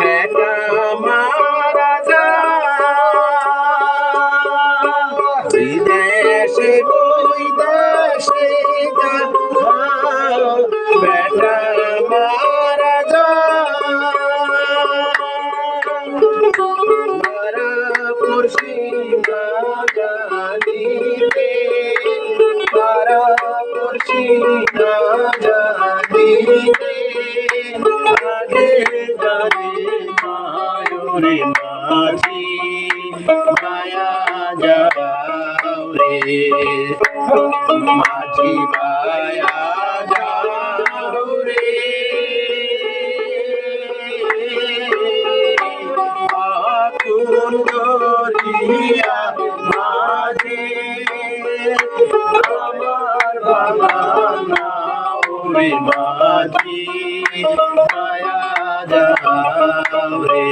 বেটা মারা যা। বিদেশে বৈদেশে যা বেটা মারা যা। পড়শি না জানিতে মায়ুরে মাঝি মায়া যাও রে। মাঝি মায়া যাও রে। মাঝে আমার বাবা রে মাঝি মায়া যাও রে।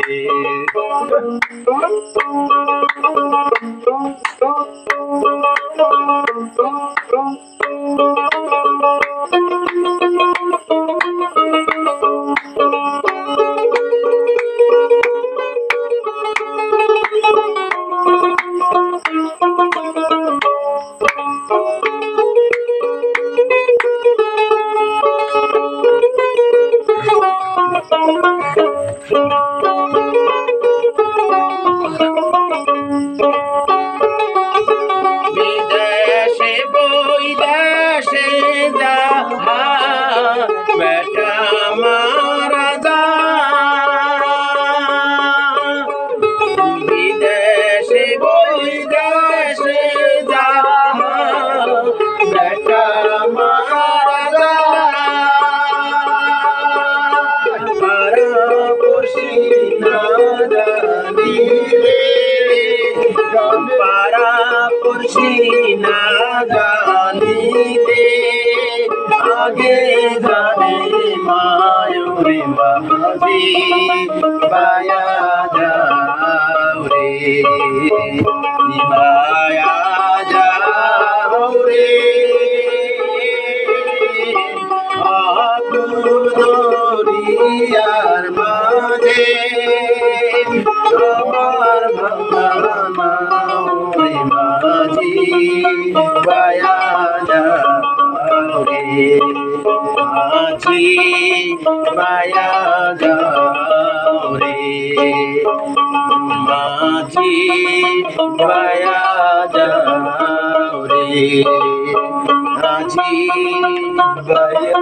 বিদেশে বৈদেশে যা বেটা পারা পড়শি না জানিতে আগে জানে মায়ুরে মাঝি বায়া যাও রে বায়া রে মাঝি বায়া যাও রে মাঝি বায়া যাও রে মাঝি বায়া